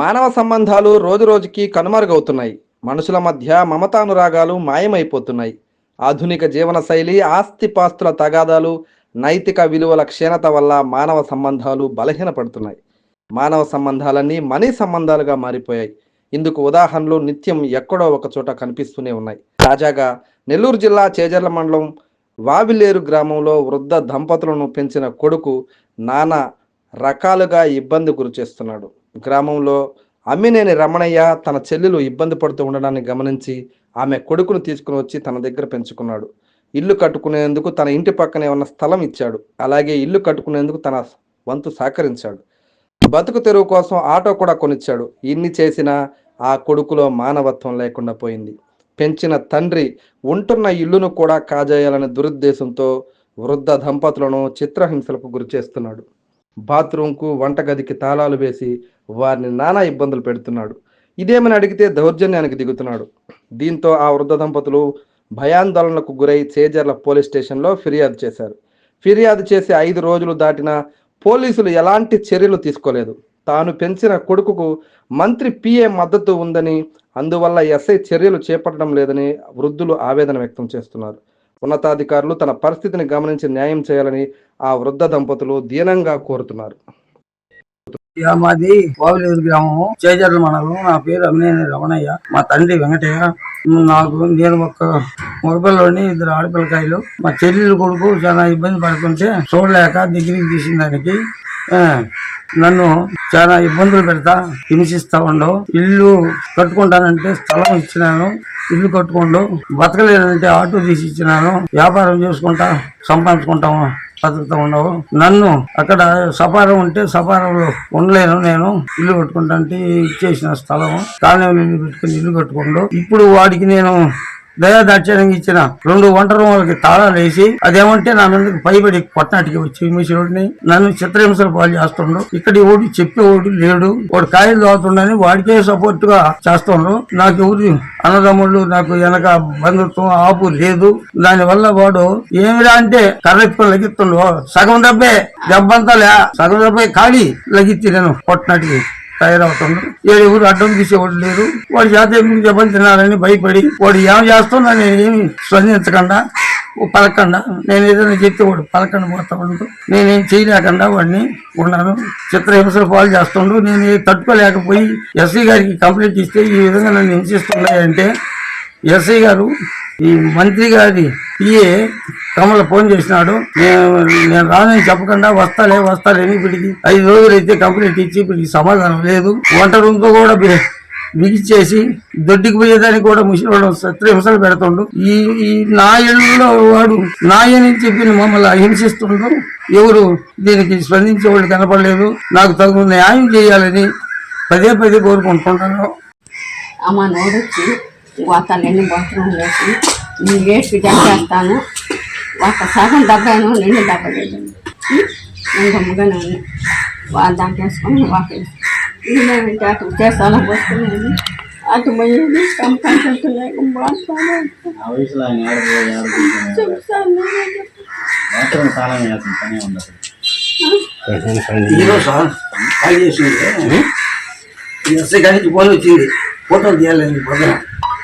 మానవ సంబంధాలు రోజురోజుకి కనుమరుగవుతున్నాయి. మనుషుల మధ్య మమతానురాగాలు మాయమైపోతున్నాయి. ఆధునిక జీవన శైలి ఆస్తిపాస్తుల తగాదాలు నైతిక విలువల క్షీణత వల్ల మానవ సంబంధాలు బలహీనపడుతున్నాయి. మానవ సంబంధాలన్నీ మనీ సంబంధాలుగా మారిపోయాయి. ఇందుకు ఉదాహరణలు నిత్యం ఎక్కడో ఒక చోట కనిపిస్తూనే ఉన్నాయి. తాజాగా నెల్లూరు జిల్లా చేజర్ల మండలం వావిలేరు గ్రామంలో వృద్ధ దంపతులను పెంచిన కొడుకు నానా రకాలుగా ఇబ్బంది గురి చేస్తున్నాడు. గ్రామంలో అమ్మినేని రమణయ్య తన చెల్లెలు ఇబ్బంది పడుతూ ఉండడాన్ని గమనించి ఆమె కొడుకును తీసుకుని వచ్చి తన దగ్గర పెంచుకున్నాడు. ఇల్లు కట్టుకునేందుకు తన ఇంటి పక్కనే ఉన్న స్థలం ఇచ్చాడు. అలాగే ఇల్లు కట్టుకునేందుకు తన వంతు సహకరించాడు. బతుకు తెరువు కోసం ఆటో కూడా కొనిచ్చాడు. ఇన్ని చేసినా ఆ కొడుకులో మానవత్వం లేకుండా పోయింది. పెంచిన తండ్రి ఉంటున్న ఇల్లును కూడా కాజేయాలనే దురుద్దేశంతో వృద్ధ దంపతులను చిత్రహింసలకు గురి చేస్తున్నాడు బాత్రూంకు వంటగదికి తాళాలు వేసి వారిని నానా ఇబ్బందులు పెడుతున్నాడు. ఇదేమని అడిగితే దౌర్జన్యానికి దిగుతున్నాడు. దీంతో ఆ వృద్ధ దంపతులు భయాందోళనకు గురై చేజర్ల పోలీస్ స్టేషన్లో ఫిర్యాదు చేశారు. ఫిర్యాదు చేసి ఐదు రోజులు దాటిన పోలీసులు ఎలాంటి చర్యలు తీసుకోలేదు. తాను పెంచిన కొడుకుకు మంత్రి పిఏ మద్దతు ఉందని అందువల్ల ఎస్ఐ చర్యలు చేపట్టడం లేదని వృద్ధులు ఆవేదన వ్యక్తం చేస్తున్నారు. ఉన్నతాధికారులు తన పరిస్థితిని గమనించి న్యాయం చేయాలని ఆ వృద్ధ దంపతులు దీనంగా కోరుతున్నారు. మాది కోవిలేరు గ్రామం చేజర్ల మండలం. నా పేరు అమినేని రమణయ్య. మా తండ్రి వెంకటయ్య. నాకు నేను ఒక మగపిల్లని ఇద్దరు ఆడపిల్లకాయలు. మా చెల్లెలు కొడుకు చాలా ఇబ్బంది పడుతుంటే చూడలేక దగ్గరికి తీసిన దానికి ఆ, నన్ను చాలా ఇబ్బందులు పెడతా హింసిస్తా ఉండవు ఇల్లు కట్టుకుంటానంటే స్థలం ఇచ్చినాను ఇల్లు కట్టుకోండు. బతకలేనంటే ఆటో తీసి ఇచ్చినాను. వ్యాపారం చేసుకుంటా సంపాదించుకుంటాము బతుకుతూ ఉండవు నన్ను అక్కడ సపారం ఉంటే సపారంలో ఉండలేను నేను. ఇల్లు కట్టుకుంటా అంటే ఇచ్చేసిన స్థలం కాలనీ ఇల్లు పెట్టుకుని ఇల్లు కట్టుకోండు. ఇప్పుడు వాడికి నేను దయా దాక్షణ్యంగా ఇచ్చిన రెండు వంట రూములకి తాళాలు వేసి అదేమంటే నా మీదకి పైబడి కొట్టనాటికి వచ్చి మూసేవాడిని నన్ను చిత్రహింసలు పాలు చేస్తుండ్రు. ఇక్కడ ఎవడు చెప్పేవాడు లేడు. వాడు కాయలు తాగుతుండని వాడికే సపోర్ట్గా చేస్తుండ్రు. నాకు ఎవరు అన్నదమ్ముళ్ళు నాకు వెనక బంధుత్వం ఆపు లేదు. దాని వల్ల వాడు ఏమిరా అంటే కర్రెత్తుకొని లగిస్తుండు సగం దెబ్బే దెబ్బంతా లే సగం దెబ్బే ఖాళీ లగిత్తి నేను కొట్టనాటికి. తయారవుతుండ్రు ఏడు ఎవరు అడ్డం తీసేవాడు లేరు. వాడు చేత ఎందుకు దెబ్బలు తినాలని భయపడి వాడు ఏం చేస్తున్నా నేను ఏమి స్పందించకుండా పలకండా నేను ఏదైనా చెప్తే వాడు పలకండి పోతా ఉండు నేనేం చేయలేకుండా వాడిని ఉన్నాను. చిత్రహింసలు పాలు చేస్తుండు. నేను తట్టుకోలేకపోయి ఎస్సీ గారికి కంప్లైంట్ ఇస్తే ఈ విధంగా నన్ను హింసిస్తున్నాయంటే ఎస్ఐ గారు ఈ మంత్రి గారి పిఏ కమల ఫోన్ చేసినాడు. నేను నేను రానని చెప్పకుండా వస్తాలే వస్తాలేని ఇప్పటికి ఐదు రోజులు అయితే ఇచ్చి ఇప్పటికి సమాధానం లేదు. వంట రూమ్తో కూడా బిగిచ్చేసి దొడ్డికి పోయేదానికి కూడా ముసలి సత్రహింసలు పెడుతుండు. ఈ ఈ నా ఇళ్ళలో వాడు నాయని చెప్పి మమ్మల్ని హింసిస్తుండు ఎవరు దీనికి స్పందించే వాళ్ళు కనపడలేదు. నాకు తగు న్యాయం చేయాలని పదే పదే కోరుకుంటున్నాను అమ్మ నోడొచ్చి వాతాలు బాత్రూమ్ వేసి నేను వేసి చేస్తాను. ఒక సగం డబ్బాను నిండు డబ్బా లేదు నేను గమ్ముగానే ఉన్నా. వాళ్ళు దాంట్లో వేసుకొని వాకి నేనేంటి అటు చేస్తాను వస్తున్నాను అటు పోయేది ఉండదు. ఈరోజు ఎస్ఐ గారికి ఫోన్ వచ్చింది. ఫోటో తీయాలని పొద్దున